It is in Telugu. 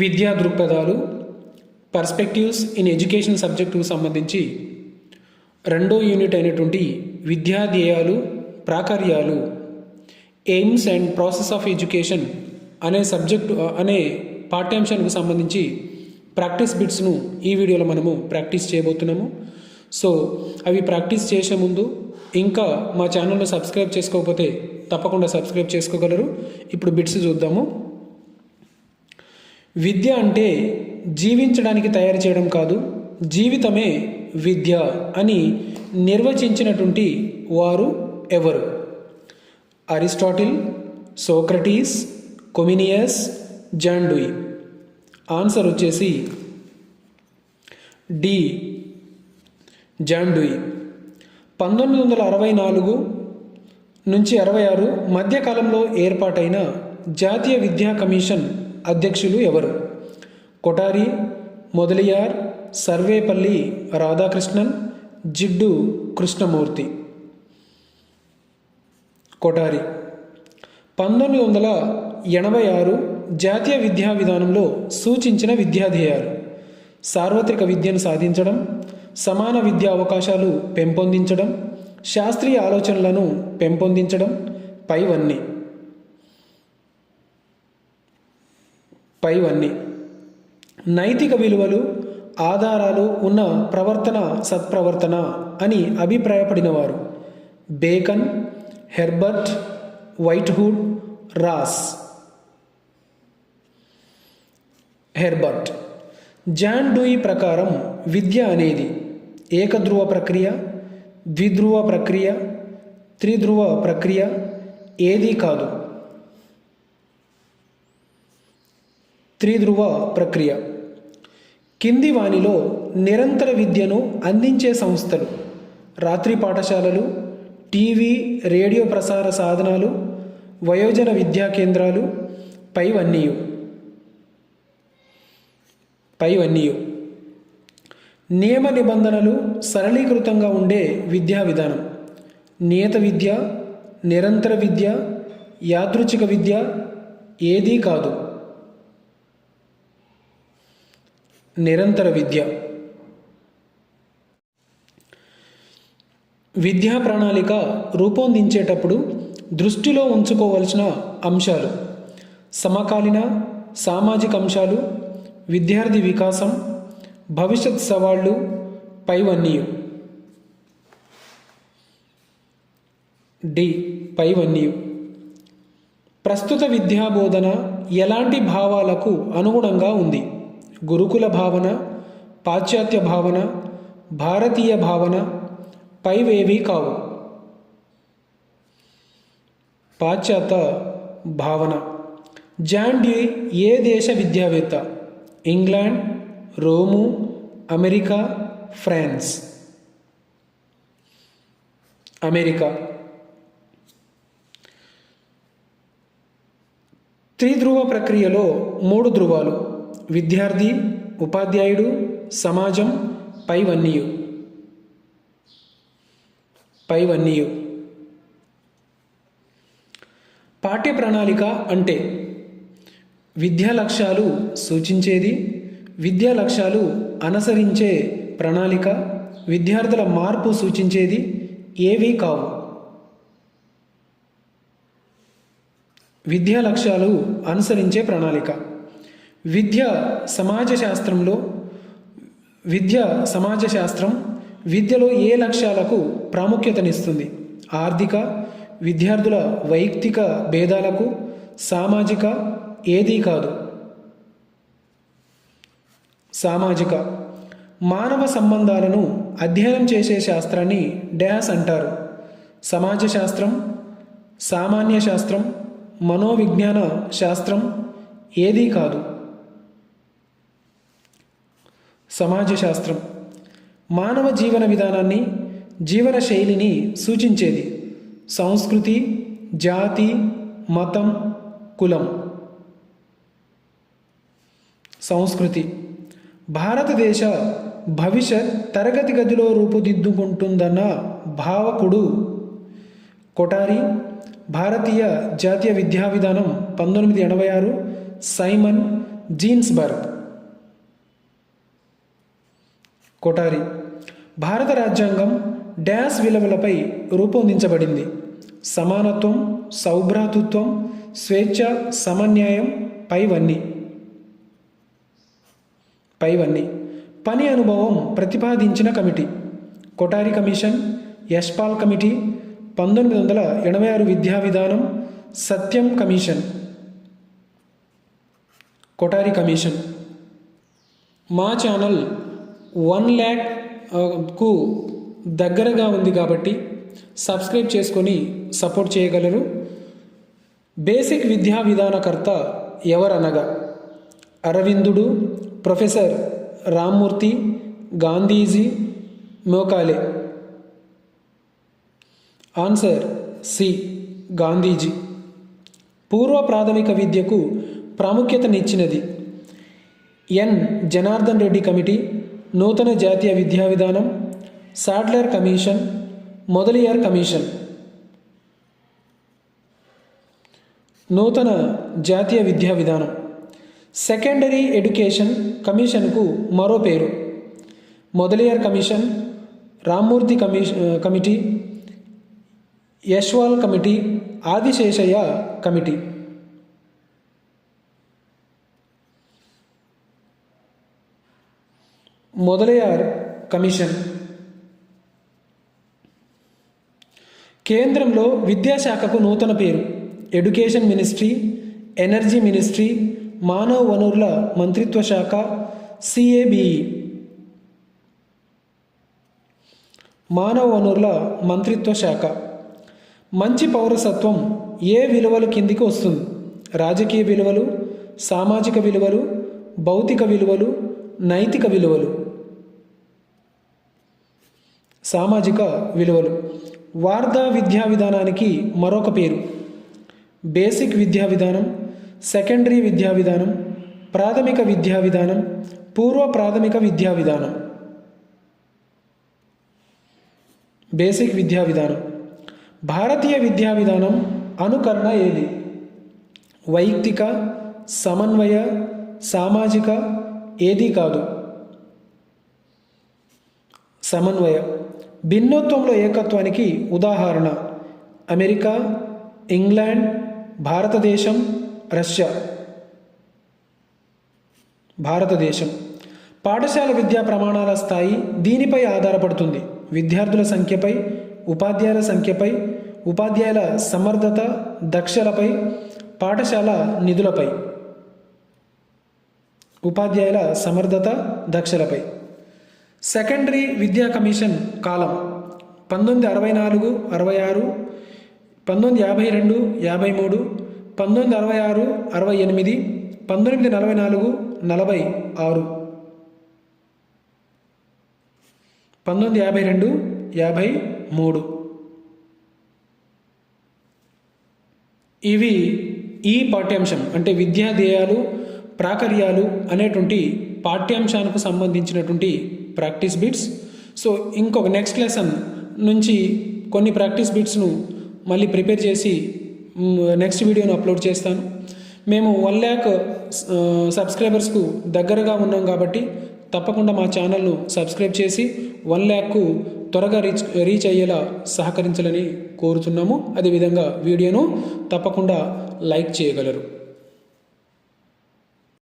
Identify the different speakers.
Speaker 1: విద్యా దృక్పథాలు పర్స్పెక్టివ్స్ ఇన్ ఎడ్యుకేషన్ సబ్జెక్టుకు సంబంధించి రెండో యూనిట్ అయినటువంటి విద్యా ధ్యేయాలు ప్రాకార్యాలు aims and process of education అనే సబ్జెక్టు అనే పాఠ్యాంశానికి సంబంధించి ప్రాక్టీస్ బిట్స్ను ఈ వీడియోలో మనము ప్రాక్టీస్ చేయబోతున్నాము. సో అవి ప్రాక్టీస్ చేసే ముందు ఇంకా మా ఛానల్ను సబ్స్క్రైబ్ చేసుకోకపోతే తప్పకుండా సబ్స్క్రైబ్ చేసుకోగలరు. ఇప్పుడు బిట్స్ చూద్దాము. విద్య అంటే జీవించడానికి తయారు చేయడం కాదు జీవితమే విద్య అని నిర్వచించినటువంటి వారు ఎవరు? Aristotle Socrates Comenius John Dewey. Answer వచ్చేసి డి జాండుయి. పంతొమ్మిది వందల అరవై నాలుగు నుంచి అరవై ఆరు మధ్యకాలంలో ఏర్పాటైన జాతీయ విద్యా కమిషన్ అధ్యక్షులు ఎవరు? కొటారి మొదలియార్ సర్వేపల్లి రాధాకృష్ణన్ జిడ్డు కృష్ణమూర్తి. కొటారి పంతొమ్మిది వందల ఎనభై ఆరు జాతీయ విద్యా విధానంలో సూచించిన విద్యాధ్యేయాలు సార్వత్రిక విద్యను సాధించడం సమాన విద్యా అవకాశాలు పెంపొందించడం శాస్త్రీయ ఆలోచనలను పెంపొందించడం పైవన్నీ. పైవన్నీ. నైతిక విలువలు ఆధారాలు ఉన్న ప్రవర్తన సత్ప్రవర్తన అని అభిప్రాయపడినవారు. Bacon Herbert Whitehead Ross. Herbert John Dewey ప్రకారం విద్య అనేది ఏకధ్రువ ప్రక్రియ ద్విధ్రువ ప్రక్రియ త్రిధ్రువ ప్రక్రియ ఏదీ కాదు. త్రిధ్రువ ప్రక్రియ. కింది వానిలో నిరంతర విద్యను అందించే సంస్థలు రాత్రి పాఠశాలలు టీవీ రేడియో ప్రసార సాధనాలు వయోజన విద్యా కేంద్రాలు పైవన్నీయు. పైవన్నీయు. నియమ నిబంధనలు సరళీకృతంగా ఉండే విద్యా విధానం. నియత విద్య నిరంతర విద్య యాదృచ్ఛిక విద్య ఏదీ కాదు. నిరంతర విద్య. విద్యా ప్రణాళిక రూపొందించేటప్పుడు దృష్టిలో ఉంచుకోవలసిన అంశాలు. సమకాలీన సామాజిక అంశాలు విద్యార్థి వికాసం భవిష్యత్ సవాళ్ళు పైవన్నీయు. డి. పైవన్నీయు. ప్రస్తుత విద్యా బోధన ఎలాంటి భావాలకు అనుగుణంగా ఉంది? గురుకుల భావన పాశ్చాత్య భావన భారతీయ భావన పైవేవీ కావు. పాశ్చాత్య భావన. జాండ్యూ ఏ దేశ విద్యావేత్త? England Rome America France. America. త్రిధ్రువ ప్రక్రియలో మూడు ధృవాలు విద్యార్థి ఉపాధ్యాయుడు సమాజం పైవన్నీయు. పైవన్నీయు. పాఠ్య ప్రణాళిక అంటే విద్యా లక్ష్యాలు సూచించేది విద్యా లక్ష్యాలు అనుసరించే ప్రణాళిక విద్యార్థుల మార్పు సూచించేది ఏవీ కావు. విద్యా లక్ష్యాలు అనుసరించే ప్రణాళిక. విద్య సమాజ శాస్త్రంలో విద్య సమాజ శాస్త్రం విద్యలో ఏ లక్ష్యాలకు ప్రాముఖ్యతనిస్తుంది? ఆర్థిక విద్యార్థుల వైయక్తిక భేదాలకు సామాజిక ఏదీ కాదు. సామాజిక మానవ సంబంధాలను అధ్యయనం చేసే శాస్త్రాన్ని డ్యాస్ అంటారు. సమాజ శాస్త్రం సామాన్య శాస్త్రం మనోవిజ్ఞాన శాస్త్రం ఏదీ కాదు. సమాజ శాస్త్రం మానవ జీవన విధానాన్ని జీవన శైలిని సూచించేది సంస్కృతి జాతి మతం కులం. సంస్కృతి. భారతదేశ భవిష్యత్ తరగతి గదిలో రూపుదిద్దుకుంటుందన్న భావకుడు కొటారి భారతీయ జాతీయ విద్యా విధానం పంతొమ్మిది ఎనభై ఆరు సైమన్ జీన్స్బర్గ్. కొటారి. భారత రాజ్యాంగం డ్యాష్ విలువలపై రూపొందించబడింది. సమానత్వం సౌభ్రాతృత్వం స్వేచ్ఛ సమన్యాయం పైవన్నీ. పైవన్నీ. పని అనుభవం ప్రతిపాదించిన committee. Kothari commission Yashpal committee పంతొమ్మిది వందల ఎనభై ఆరు విద్యా విధానం సత్యం కమిషన్. కొటారి కమిషన్. మా ఛానల్ వన్ ల్యాక్కు దగ్గరగా ఉంది కాబట్టి సబ్స్క్రైబ్ చేసుకొని సపోర్ట్ చేయగలరు. బేసిక్ విద్యా విధానకర్త ఎవరనగా అరవిందుడు professor Rammurthy Gandhiji Macaulay. Answer C Gandhiji. పూర్వ ప్రాథమిక విద్యకు ప్రాముఖ్యతనిచ్చినది ఎన్. జనార్దన్ రెడ్డి కమిటీ నూతన జాతీయ విద్యా విధానం సాడ్లర్ కమిషన్ మొదలియార్ కమిషన్. నూతన జాతీయ విద్యా విధానం. సెకండరీ ఎడ్యుకేషన్ కమిషన్కు మరో పేరు. Mudaliar commission Ramamurthy commission committee Yashpal committee Adiseshaiah committee. Mudaliar commission. కేంద్రంలో విద్యాశాఖకు నూతన పేరు. ఎడ్యుకేషన్ మినిస్ట్రీ ఎనర్జీ మినిస్ట్రీ మానవ వనరుల మంత్రిత్వ శాఖ సిఏబిఈ. మానవ వనరుల మంత్రిత్వ శాఖ. మంచి పౌరసత్వం ఏ విలువలు కిందికి వస్తుంది? రాజకీయ విలువలు సామాజిక విలువలు భౌతిక విలువలు నైతిక విలువలు. సామాజిక విలువలు. వార్ధా విద్యా విధానానికి మరొక పేరు. బేసిక్ విద్యా విధానం సెకండరీ విద్యా విధానం ప్రాథమిక విద్యా విధానం పూర్వ ప్రాథమిక విద్యా విధానం. బేసిక్ విద్యా విధానం. భారతీయ విద్యా విధానం అనుకరణ ఏది? వైయక్తిక సమన్వయ సామాజిక ఏది కాదు. సమన్వయ. భిన్నత్వంలో ఏకత్వానికి ఉదాహరణ అమెరికా ఇంగ్లాండ్ భారతదేశం రష్యా. భారతదేశం. పాఠశాల విద్యా ప్రమాణాల స్థాయి దీనిపై ఆధారపడుతుంది. విద్యార్థుల సంఖ్యపై ఉపాధ్యాయుల సంఖ్యపై ఉపాధ్యాయుల సమర్థత దక్షలపై పాఠశాల నిధులపై. ఉపాధ్యాయుల సమర్థత దక్షలపై. సెకండరీ విద్యా కమిషన్ కాలం పంతొమ్మిది అరవై నాలుగు అరవై ఆరు పంతొమ్మిది యాభై రెండు యాభై మూడు పంతొమ్మిది అరవై ఆరు అరవై ఎనిమిది పంతొమ్మిది నలభై నాలుగు నలభై ఆరు. పంతొమ్మిది యాభై రెండు యాభై మూడు. ఇవి ఈ పాఠ్యాంశం అంటే విద్యా ధ్యేయాలు ప్రాకర్యాలు అనేటువంటి పాఠ్యాంశానికి సంబంధించినటువంటి ప్రాక్టీస్ బిట్స్. సో ఇంకొక నెక్స్ట్ లెసన్ నుంచి కొన్ని ప్రాక్టీస్ బిట్స్ను మళ్ళీ ప్రిపేర్ చేసి నెక్స్ట్ వీడియోను అప్లోడ్ చేస్తాను. మేము వన్ ల్యాక్ సబ్స్క్రైబర్స్కు దగ్గరగా ఉన్నాం కాబట్టి తప్పకుండా మా ఛానల్ను సబ్స్క్రైబ్ చేసి వన్ ల్యాక్కు త్వరగా రీచ్ రీచ్ అయ్యేలా సహకరించాలని కోరుతున్నాము. అదేవిధంగా వీడియోను తప్పకుండా లైక్ చేయగలరు.